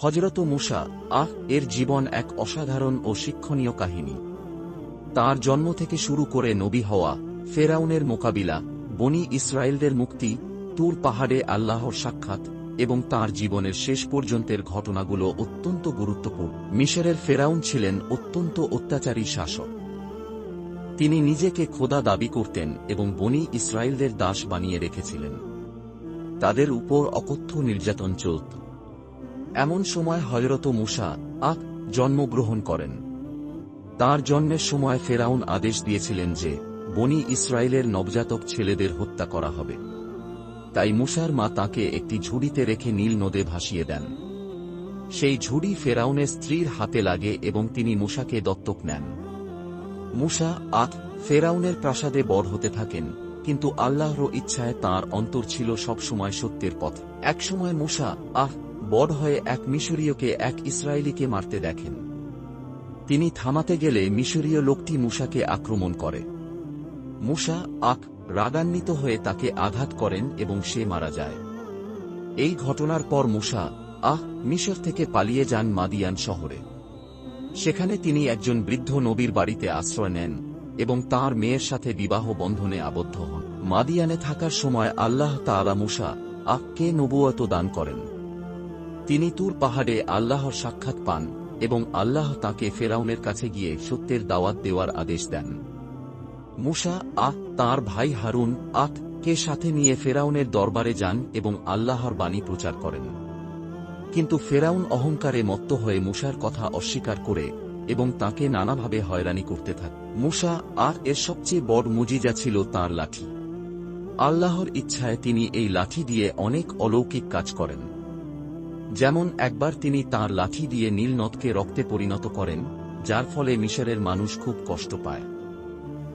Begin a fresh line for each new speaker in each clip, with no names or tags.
হজরত মুসা, আহ, এর জীবন এক অসাধারণ ও শিক্ষণীয় কাহিনী। তার জন্ম থেকে শুরু করে নবী হওয়া, ফেরাউনের মোকাবিলা, বনি ইসরায়েলদের মুক্তি, তুর পাহাড়ে আল্লাহর সাক্ষাৎ এবং তার জীবনের শেষ পর্যন্তের ঘটনাগুলো অত্যন্ত গুরুত্বপূর্ণ। মিশরের ফেরাউন ছিলেন অত্যন্ত অত্যাচারী শাসক। তিনি নিজেকে খোদা দাবি করতেন এবং বনি ইসরায়েলদের দাস বানিয়ে রেখেছিলেন। তাদের উপর অকথ্য নির্যাতন চলত। এমন সময় হজরত মুসা আক জন্মগ্রহণ করেন। তার জন্মের সময় ফেরাউন আদেশ দিয়েছিলেন যে বনি ইসরায়েলের নবজাতক ছেলেদের হত্যা করা হবে। তাই মুসার মা তাকে একটি ঝুড়িতে রেখে নীল নদে ভাসিয়ে দেন। সেই ঝুড়ি ফেরাউনের স্ত্রীর হাতে লাগে এবং তিনি মুসাকে দত্তক নেন। মুসা আত ফেরাউনের প্রাসাদে বড় হতে থাকেন, কিন্তু আল্লাহর ইচ্ছায় তার অন্তর ছিল সবসময় সত্যের পথ। একসময় মুসা আহ বড় হয়ে এক মিশরীয়কে এক ইসরায়েলিকে মারতে দেখেন। তিনি থামাতে গেলে মিশরীয় লোকটি মুসাকে আক্রমণ করে। মুসা আক রাগান্বিত হয়ে তাকে আঘাত করেন এবং সে মারা যায়। এই ঘটনার পর মুসা আহ মিশর থেকে পালিয়ে যান মাদিয়ান শহরে। সেখানে তিনি একজন বৃদ্ধ নবীর বাড়িতে আশ্রয় নেন এবং তার মেয়ের সাথে বিবাহ বন্ধনে আবদ্ধ হন। মাদিয়ানে থাকার সময় আল্লাহ তাআলা মুসা আহকে নবুয়ত দান করেন। তিনি তুর পাহাড়ে আল্লাহর সাক্ষাৎ পান এবং আল্লাহ তাকে ফেরাউনের কাছে গিয়ে সত্যের দাওয়াত দেওয়ার আদেশ দেন। মুসা, আহ, তার ভাই হারুন আত কে সাথে নিয়ে ফেরাউনের দরবারে যান এবং আল্লাহর বাণী প্রচার করেন। কিন্তু ফেরাউন অহংকারে মত্ত হয়ে মুসার কথা অস্বীকার করে এবং তাকে নানাভাবে হয়রানি করতে থাকে মুসা আর এর সবচেয়ে বড় মুজিজা ছিল তার লাঠি। আল্লাহর ইচ্ছায় তিনি এই লাঠি দিয়ে অনেক অলৌকিক কাজ করেন। যেমন একবার তিনি তার লাঠি দিয়ে নীল নদকে রক্তে পরিণত করেন, যার ফলে মিশরের মানুষ খুব কষ্ট পায়।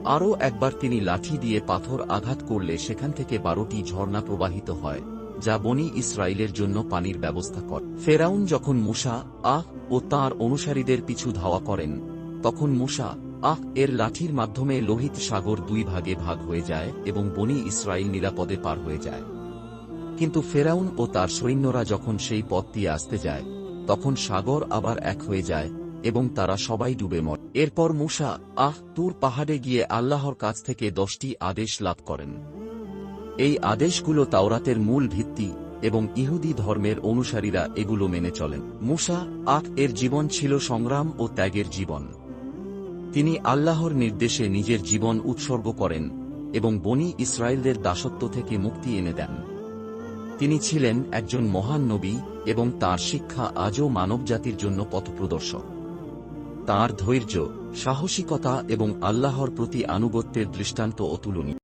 আরও একবার তিনি লাঠি দিয়ে পাথর আঘাত করলে সেখান থেকে বারোটি ঝর্ণা প্রবাহিত হয়, যা বনি ইসরায়েলের জন্য পানির ব্যবস্থা করে। ফেরাউন যখন মুসা, আহ, ও তার অনুসারীদের পিছু ধাওয়া করেন, তখন মুসা, আহ, এর লাঠির মাধ্যমে লোহিত সাগর দুই ভাগে ভাগ হয়ে যায় এবং বনি ইসরায়েল নিরাপদে পার হয়ে যায়। কিন্তু ফেরাউন ও তার সৈন্যরা যখন সেই পথ দিয়ে আসতে যায়, তখন সাগর আবার এক হয়ে যায় এবং তারা সবাই ডুবে মর। এরপর মুসা আহ তুর পাহাড়ে গিয়ে আল্লাহর কাছ থেকে দশটি আদেশ লাভ করেন। এই আদেশগুলো তাওরাতের মূল ভিত্তি এবং ইহুদি ধর্মের অনুসারীরা এগুলো মেনে চলেন। মুসা আক এর জীবন ছিল সংগ্রাম ও ত্যাগের জীবন। তিনি আল্লাহর নির্দেশে নিজের জীবন উৎসর্গ করেন এবং বনি ইসরায়েলদের দাসত্ব থেকে মুক্তি এনে দেন। তিনি ছিলেন একজন মহান নবী এবং তার শিক্ষা আজও মানবজাতির জন্য পথপ্রদর্শক। তার ধৈর্য, সাহসিকতা এবং আল্লাহর প্রতি আনুগত্যের দৃষ্টান্ত অতুলনীয়।